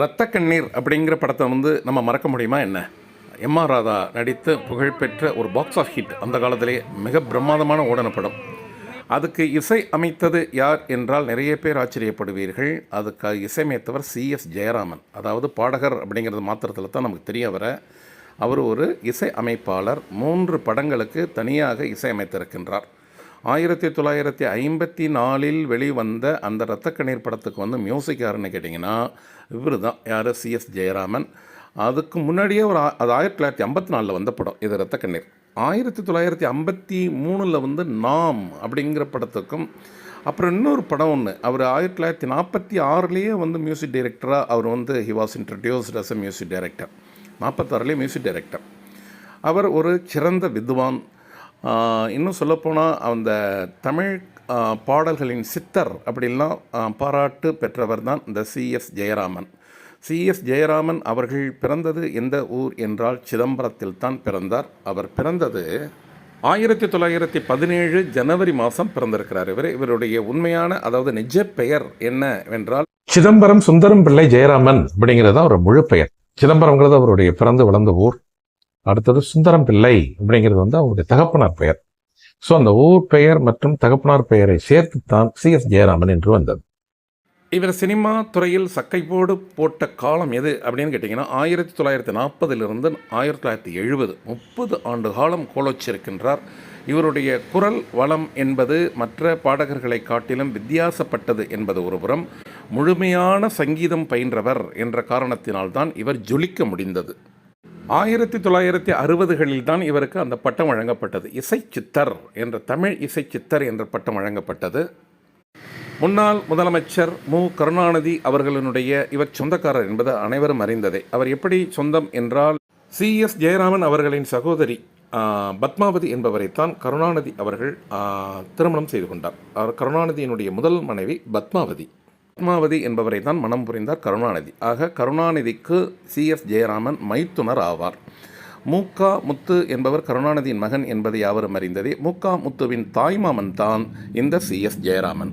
ரத்த கண்ணீர் அப்படிங்கிற படத்தை வந்து நம்ம மறக்க முடியுமா என்ன? எம் ஆர் ராதா நடித்த புகழ்பெற்ற ஒரு பாக்ஸ் ஆஃப் ஹிட் அந்த காலத்திலே மிக பிரமாதமான ஓடன படம். அதுக்கு இசை அமைத்தது யார் என்றால் நிறைய பேர் ஆச்சரியப்படுவீர்கள். அதுக்கு இசையமைத்தவர் சி எஸ் ஜெயராமன். அதாவது பாடகர் அப்படிங்கிறது மாத்திரத்தில் தான் நமக்கு தெரிய வர அவர் ஒரு இசை அமைப்பாளர். மூன்று படங்களுக்கு தனியாக இசையமைத்திருக்கின்றார். ஆயிரத்தி தொள்ளாயிரத்தி ஐம்பத்தி நாலில் வெளிவந்த அந்த இரத்தக்கண்ணீர் படத்துக்கு வந்து மியூசிக் யாருன்னு கேட்டிங்கன்னா இவர் தான் யார் சிஎஸ் ஜெயராமன். அதுக்கு முன்னாடியே ஒரு அது ஆயிரத்தி தொள்ளாயிரத்தி ஐம்பத்தி நாலில் வந்த படம் இது ரத்தக்கண்ணீர் ஆயிரத்தி தொள்ளாயிரத்தி ஐம்பத்தி மூணில் வந்து நாம் அப்படிங்கிற படத்துக்கும் அப்புறம் இன்னொரு படம் ஒன்று அவர் ஆயிரத்தி தொள்ளாயிரத்தி நாற்பத்தி ஆறுலேயே வந்து மியூசிக் டைரக்டராக அவர் வந்து he was introduced as a music director நாற்பத்தாறுலேயே music director அவர் ஒரு சிறந்த வித்வான். இன்னும் சொல்லப்போனால் அந்த தமிழ் பாடல்களின் சித்தர் அப்படின்லாம் பாராட்டு பெற்றவர் தான் இந்த சிஎஸ் ஜெயராமன். சிஎஸ் ஜெயராமன் அவர்கள் பிறந்தது எந்த ஊர் என்றால் சிதம்பரத்தில் தான் பிறந்தார். அவர் பிறந்தது ஆயிரத்தி தொள்ளாயிரத்தி பதினேழு ஜனவரி மாதம் பிறந்திருக்கிறார். இவர் இவருடைய உண்மையான அதாவது நிஜ பெயர் என்னவென்றால் சிதம்பரம் சுந்தரம் பிள்ளை ஜெயராமன் அப்படிங்கிறது தான் அவர் முழு பெயர் சிதம்பரங்கிறது அவருடைய பிறந்து வளர்ந்த ஊர். அடுத்தது சுந்தரம் பிள்ளை அப்படிங்கிறது வந்து அவருடைய தகப்பனார் பெயர். ஸோ அந்த ஊர் பெயர் மற்றும் தகப்பனார் பெயரை சேர்த்து தான் சி எஸ் ஜெயராமன் என்று வந்தது. இவர் சினிமா துறையில் சக்கைப்போடு போட்ட காலம் எது அப்படின்னு கேட்டிங்கன்னா ஆயிரத்தி தொள்ளாயிரத்தி நாற்பதிலிருந்து ஆயிரத்தி தொள்ளாயிரத்தி எழுபது முப்பது ஆண்டு காலம் கோலோச்சிருக்கின்றார். இவருடைய குரல் வளம் என்பது மற்ற பாடகர்களை காட்டிலும் வித்தியாசப்பட்டது என்பது ஒருபுறம் முழுமையான சங்கீதம் பயின்றவர் என்ற காரணத்தினால்தான் இவர் ஜொலிக்க முடிந்தது. ஆயிரத்தி தொள்ளாயிரத்தி அறுபதுகளில் தான் இவருக்கு அந்த பட்டம் வழங்கப்பட்டது. இசை சித்தர் என்ற தமிழ் இசை சித்தர் என்ற பட்டம் வழங்கப்பட்டது. முன்னாள் முதலமைச்சர் மு. கருணாநிதி அவர்களினுடைய இவர் சொந்தக்காரர் என்பது அனைவரும் அறிந்ததே. அவர் எப்படி சொந்தம் என்றால் சி. எஸ். ஜெயராமன் அவர்களின் சகோதரி பத்மாவதி என்பவரைத்தான் கருணாநிதி அவர்கள் திருமணம் செய்து கொண்டார். அவர் கருணாநிதியினுடைய முதல் மனைவி பத்மாவதி. பத்மாவதி என்பவரை தான் மனம் புரிந்தார் கருணாநிதி. ஆக கருணாநிதிக்கு சி. எஸ். ஜெயராமன் மைத்துனர் ஆவார். மூக்கா முத்து என்பவர் கருணாநிதியின் மகன் என்பதை யாவரும் அறிந்ததே. மூக்கா முத்துவின் தாய்மாமன் தான் இந்த சி. எஸ். ஜெயராமன்.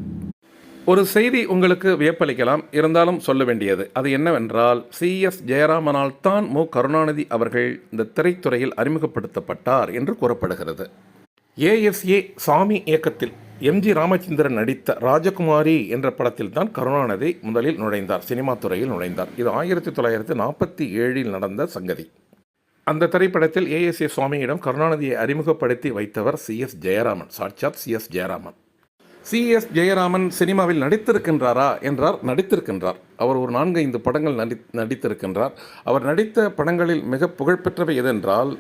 ஒரு செய்தி உங்களுக்கு வியப்பளிக்கலாம். இருந்தாலும் சொல்ல வேண்டியது அது என்னவென்றால் சி. எஸ். ஜெயராமனால் தான் மு. கருணாநிதி அவர்கள் இந்த திரைத்துறையில் அறிமுகப்படுத்தப்பட்டார் என்று கூறப்படுகிறது. ஏஎஸ்ஏ சாமி இயக்கத்தில் எம்ஜி ராமச்சந்திரன் நடித்த ராஜகுமாரி என்ற படத்தில் தான் கருணாநிதி முதலில் நுழைந்தார் சினிமா துறையில் நுழைந்தார். இது ஆயிரத்தி தொள்ளாயிரத்தி நாற்பத்தி ஏழில் நடந்த சங்கதி. அந்த திரைப்படத்தில் ஏஎஸ்ஏ சுவாமியிடம் கருணாநிதியை அறிமுகப்படுத்தி வைத்தவர் சி எஸ் ஜெயராமன் சாட்சாத் C S Jayaraman. C S Jayaraman சினிமாவில் நடித்திருக்கின்றாரா என்றார் நடித்திருக்கின்றார். அவர் ஒரு நான்கு ஐந்து படங்கள் நடி நடித்திருக்கின்றார். அவர் நடித்த படங்களில் மிக புகழ்பெற்றவை எதென்றால்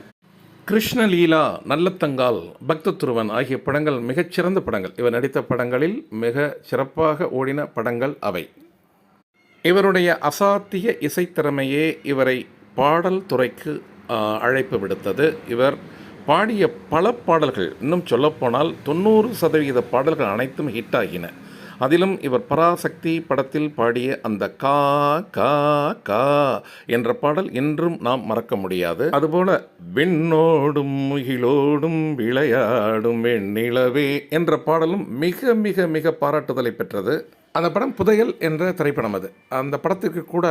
கிருஷ்ணலீலா நல்லத்தங்கால் பக்த துருவன் ஆகிய படங்கள் மிகச்சிறந்த படங்கள். இவர் நடித்த படங்களில் மிக சிறப்பாக ஓடின படங்கள் அவை. இவருடைய அசாத்திய இசைத்திறமையே இவரை பாடல் துறைக்கு அழைப்பு விடுத்தது. இவர் பாடிய பல பாடல்கள் இன்னும் சொல்லப்போனால் தொண்ணூறு சதவிகித பாடல்கள் அனைத்தும் ஹிட் ஆகின. அதிலும் இவர் பராசக்தி படத்தில் பாடிய அந்த கா கா கா என்ற பாடல் என்றும் நாம் மறக்க முடியாது. அதுபோல விண்ணோடும் முகிலோடும் விளையாடும் வெண்ணிலவே என்ற பாடலும் மிக மிக மிக பாராட்டுதலை பெற்றது. அந்த படம் புதையல் என்ற திரைப்படம் அது. அந்த படத்துக்கு கூட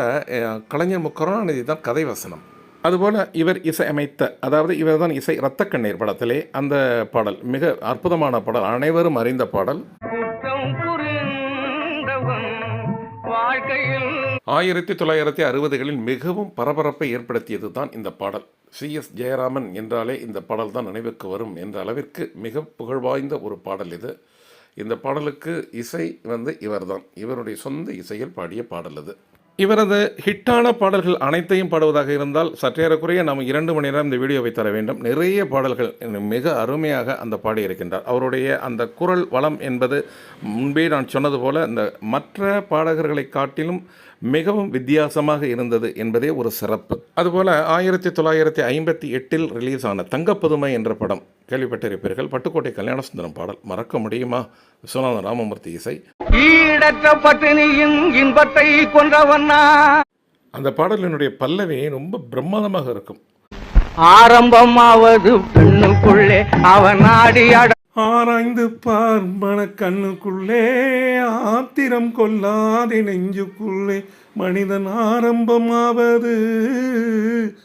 கலைஞர் மு. கருணாநிதி தான் கதை வசனம். அதுபோல் இவர் இசை அமைத்த அதாவது இவர் தான் இசை இரத்தக்கண்ணீர் படத்திலே அந்த பாடல் மிக அற்புதமான பாடல் அனைவரும் அறிந்த பாடல். ஆயிரத்தி தொள்ளாயிரத்தி அறுபதுகளில் மிகவும் பரபரப்பை ஏற்படுத்தியது தான் இந்த பாடல். சி. எஸ். ஜெயராமன் என்றாலே இந்த பாடல் தான் நினைவுக்கு வரும் என்ற அளவிற்கு மிக புகழ்வாய்ந்த ஒரு பாடல் இது. இந்த பாடலுக்கு இசை வந்து இவர்தான். இவருடைய சொந்த இசையில் பாடிய பாடல் இது இவரது ஹிட்டான பாடல்கள் அனைத்தையும் பாடுவதாக இருந்தால் சற்றேறக்குறைய நாம் இரண்டு மணி நேரம் இந்த வீடியோவை தர வேண்டும். நிறைய பாடல்கள் மிக அருமையாக அந்த பாடியிருக்கின்றார் அவருடைய அந்த குரல் வளம் என்பது முன்பே நான் சொன்னது போல இந்த மற்ற பாடகர்களை காட்டிலும் மிகவும் வித்தியாசமாக இருந்தது என்பதே ஒரு சிறப்பு. அதுபோல ஆயிரத்தி தொள்ளாயிரத்தி ஐம்பத்தி எட்டில் ரிலீஸ் ஆன தங்கப்பதுமை என்ற படம் கேள்விப்பட்டிருப்பீர்கள். பட்டுக்கோட்டை கல்யாணசுந்தரம் பாடல். மறக்க முடியுமா? விஸ்வநாதன் ராமமூர்த்தி இசை. இன்பத்தை கொன்றவன்னா அந்த பாடலினுடைய பல்லவி ரொம்ப பிரமாதமாக இருக்கும். ஆரம்பமாவது பெண்ணுக்குள்ளே அவன் ஆடி அட ஆராய்ந்து பார் கண்ணுக்குள்ளே ஆத்திரம் கொள்ளாதே நெஞ்சுக்குள்ளே மனிதன் ஆரம்பமாவது.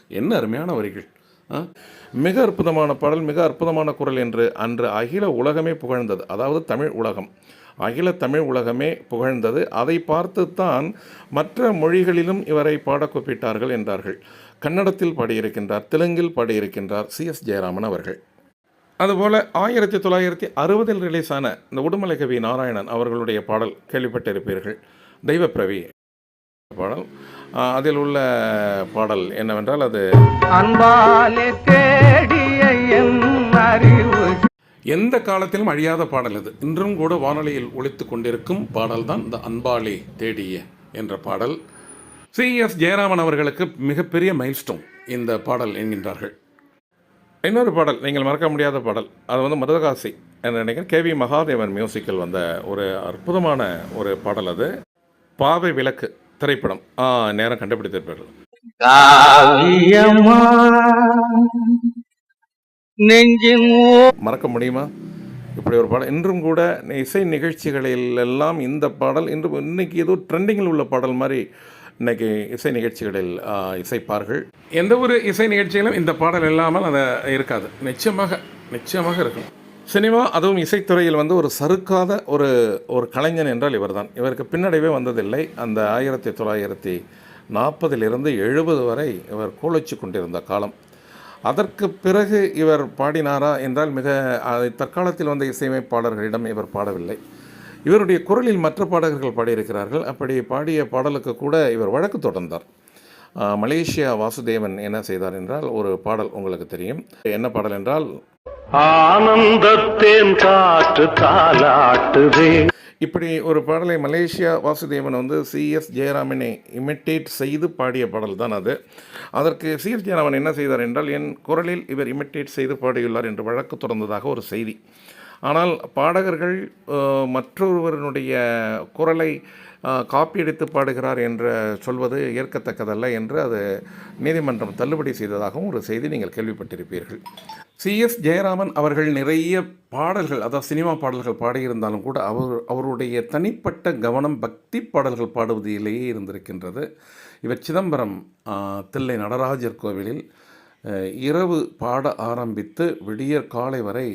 என்ன அருமையான வரிகள் ஆ? மிக அற்புதமான பாடல் மிக அற்புதமான குரல் என்று அன்று அகில உலகமே புகழ்ந்தது. அதாவது தமிழ் உலகம். அகில தமிழ் உலகமே புகழ்ந்தது. அதை பார்த்துத்தான் மற்ற மொழிகளிலும் இவரை பாடக் கூப்பிட்டார்கள் என்றார்கள். கன்னடத்தில் பாடியிருக்கின்றார் தெலுங்கில் பாடியிருக்கின்றார் சி எஸ் ஜெயராமன் அவர்கள். அதுபோல் ஆயிரத்தி தொள்ளாயிரத்தி அறுபதில் ரிலீஸ் ஆன இந்த உடுமலை கவி நாராயணன் அவர்களுடைய பாடல் கேள்விப்பட்டிருப்பீர்கள். தெய்வப்பிரவி பாடல். அதில் உள்ள பாடல் என்னவென்றால் அது எந்த காலத்திலும் அழியாத பாடல் இது இன்றும் கூட வானொலியில் ஒலித்து கொண்டிருக்கும் பாடல் தான் இந்த அன்பாலே தேடிய என்ற பாடல். சி. எஸ். ஜெயராமன் அவர்களுக்கு மிகப்பெரிய மைல்ஸ்டோன் இந்த பாடல் என்கின்றார்கள். இன்னொரு பாடல் நீங்கள் மறக்க முடியாத பாடல். அது வந்து மதுரகாசி என்று நினைக்கிறேன். கேவி மகாதேவன் மியூசிக்கில் வந்த ஒரு அற்புதமான ஒரு பாடல் அது. பாவை விளக்கு திரைப்படம். ஆ நேரம் கண்டுபிடித்திருப்பார்கள். மறக்க முடியுமா? இப்படி ஒரு பாடல். இன்றும் கூட இசை நிகழ்ச்சிகளில் எல்லாம் இந்த பாடல் இன்று இன்னைக்கு ஏதோ ட்ரெண்டிங்கில் உள்ள பாடல் மாதிரி இன்னைக்கு இசை நிகழ்ச்சிகளில் இசைப்பார்கள். எந்த ஒரு இசை நிகழ்ச்சியிலும் இந்த பாடல் இல்லாமல் அது இருக்காது. நிச்சயமாக நிச்சயமாக இருக்கும் சினிமா அதுவும் இசைத்துறையில் வந்து ஒரு சறுக்காத ஒரு ஒரு கலைஞன் என்றால் இவர்தான். இவருக்கு பின்னடைவே வந்ததில்லை. அந்த ஆயிரத்தி தொள்ளாயிரத்தி நாற்பதிலிருந்து எழுபது வரை இவர் கோலச்சு கொண்டிருந்த காலம். அதற்கு பிறகு இவர் பாடினாரா என்றால் மிக தற்காலத்தில் வந்த இசையமைப்பாளர்களிடம் இவர் பாடவில்லை. இவருடைய குரலில் மற்ற பாடகர்கள் பாடியிருக்கிறார்கள். அப்படி பாடிய பாடலுக்கு கூட இவர் வழக்கு தொடர்ந்தார். மலேசியா வாசுதேவன் என்ன செய்தார் என்றால் ஒரு பாடல் உங்களுக்கு தெரியும். என்ன பாடல் என்றால் ஆனந்தத்தேன் காற்று தாலாட்டுதே இப்படி ஒரு பாடலை மலேசியா வாசுதேவன் வந்து சிஎஸ் ஜெயராமனை இமிட்டேட் செய்து பாடிய பாடல் தான் அது. அதற்கு சிஎஸ் ஜெயராமன் என்ன செய்தார் என்றால் என் குரலில் இவர் இமிட்டேட் செய்து பாடியுள்ளார் என்று வழக்கு தொடர்ந்ததாக ஒரு செய்தி. ஆனால் பாடகர்கள் அஹ், மற்றொருவருடைய குரலை அஹ், காப்பி பாடுகிறார் என்று சொல்வது ஏற்கத்தக்கதல்ல என்று அது நீதிமன்றம் தள்ளுபடி செய்ததாகவும் ஒரு செய்தி நீங்கள் கேள்விப்பட்டிருப்பீர்கள். சிஎஸ் ஜெயராமன் அவர்கள் நிறைய பாடல்கள் அதாவது சினிமா பாடல்கள் பாடியிருந்தாலும் கூட அவர் அவருடைய தனிப்பட்ட கவனம் பக்தி பாடல்கள் பாடுவதிலேயே இருந்திருக்கின்றது. இவர் சிதம்பரம் தில்லை நடராஜர் கோவிலில் இரவு பாட ஆரம்பித்து விடியற் காலை வரை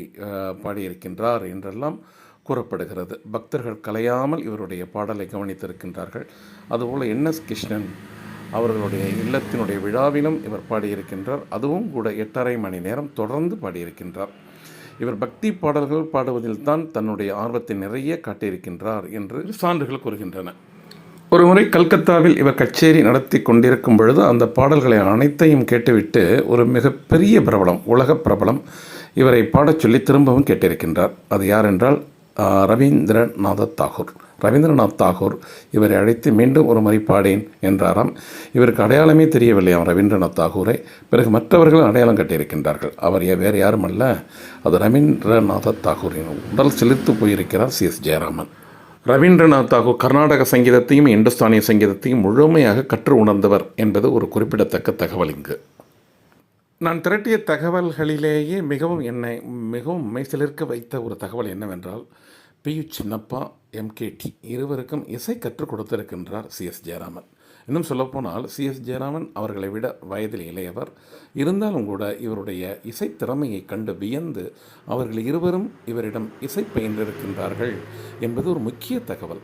பாடியிருக்கின்றார் என்றெல்லாம் கூறப்படுகிறது. பக்தர்கள் கலையாமல் இவருடைய பாடலை கவனித்திருக்கின்றார்கள். அதுபோல் என். எஸ். கிருஷ்ணன் அவர்களுடைய இல்லத்தினுடைய விழாவிலும் இவர் பாடியிருக்கின்றார். அதுவும் கூட எட்டரை மணி நேரம் தொடர்ந்து பாடியிருக்கின்றார். இவர் பக்தி பாடல்கள் பாடுவதில் தான் தன்னுடைய ஆர்வத்தை நிறைய காட்டியிருக்கின்றார் என்று சான்றுகள் கூறுகின்றன. ஒரு முறை கல்கத்தாவில் இவர் கச்சேரி நடத்தி கொண்டிருக்கும் பொழுது அந்த பாடல்களை அனைத்தையும் கேட்டுவிட்டு ஒரு மிகப்பெரிய பிரபலம் உலக பிரபலம் இவரை பாடச் சொல்லி திரும்பவும் கேட்டிருக்கின்றார். அது யார் என்றால் ரவீந்திரநாத தாகூர். ரவீந்திரநாத் தாகூர் இவரை அழைத்து மீண்டும் ஒரு முறை பாடேன் என்றாராம். இவருக்கு அடையாளமே தெரியவில்லையாம் ரவீந்திரநாத் தாகூரை. பிறகு மற்றவர்களும் அடையாளம் கட்டியிருக்கின்றார்கள். அவர் வேறு யாரும் அல்ல அது ரவீந்திரநாத தாகூரின் உடல் செலுத்து போயிருக்கிறார் சி. எஸ். ஜெயராமன். ரவீந்திரநாத் தாகூர் கர்நாடக சங்கீதத்தையும் இந்துஸ்தானிய சங்கீதத்தையும் முழுமையாக கற்று உணர்ந்தவர் என்பது ஒரு குறிப்பிடத்தக்க தகவல் இங்கு. நான் திரட்டிய தகவல்களிலேயே மிகவும் என்னை மிகவும் மெய்சிலிருக்க வைத்த ஒரு தகவல் என்னவென்றால் பி யு சின்னப்பா எம்கேடி இருவருக்கும் இசை கற்றுக் கொடுத்திருக்கின்றார் சி எஸ் ஜெயராமன். இன்னும் சொல்லப்போனால் சி. எஸ். ஜெயராமன் அவர்களை விட வயதில் இளையவர். இருந்தாலும் கூட இவருடைய இசைத்திறமையை கண்டு வியந்து அவர்கள் இருவரும் இவரிடம் இசை பயின்றிருக்கின்றார்கள் என்பது ஒரு முக்கிய தகவல்.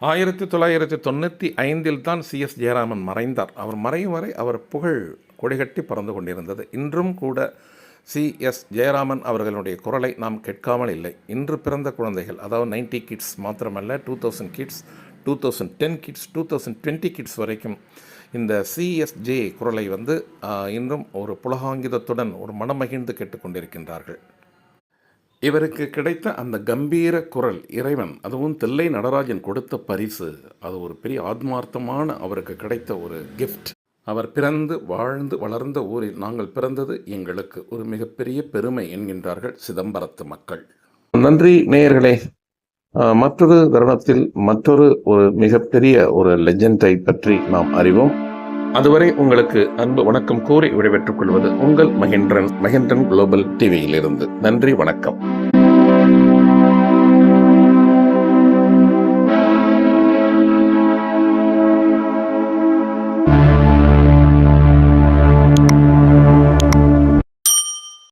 ஆயிரத்தி தொள்ளாயிரத்தி தொண்ணூற்றி ஐந்தில் தான் சி. எஸ். ஜெயராமன் மறைந்தார். அவர் மறையும் வரை அவர் புகழ் கொடிகட்டி பறந்து கொண்டிருந்தது. இன்றும் கூட சி. எஸ். ஜெயராமன் அவர்களுடைய குரலை நாம் கேட்காமல் இல்லை. இன்று பிறந்த குழந்தைகள் அதாவது நைன்டி கிட்ஸ் மாத்திரமல்ல two thousand kids two thousand ten kids two thousand twenty kids வரைக்கும் இந்த சிஎஸ்ஜே குரலை வந்து இன்றும் ஒரு புலகாங்கிதத்துடன் ஒரு மனமகிழ்ந்து கேட்டுக்கொண்டிருக்கின்றார்கள். இவருக்கு கிடைத்த அந்த கம்பீர குரல் இறைவன் அதுவும் தில்லை நடராஜன் கொடுத்த பரிசு அது ஒரு பெரிய ஆத்மார்த்தமான அவருக்கு கிடைத்த ஒரு கிஃப்ட் அவர் பிறந்து வாழ்ந்து வளர்ந்த ஊரில் நாங்கள் பிறந்தது எங்களுக்கு ஒரு மிகப்பெரிய பெருமை என்கின்றார்கள் சிதம்பரத்து மக்கள். நன்றி நேயர்களே. மற்றொரு தருணத்தில் மற்றொரு ஒரு மிகப்பெரிய ஒரு லெஜெண்டை பற்றி நாம் அறிவோம். அதுவரை உங்களுக்கு அன்பு வணக்கம் கூறி விடைபெற்றுக் கொள்வது உங்கள் மகேந்திரன் மகேந்திரன் குளோபல் டிவியிலிருந்து நன்றி வணக்கம்.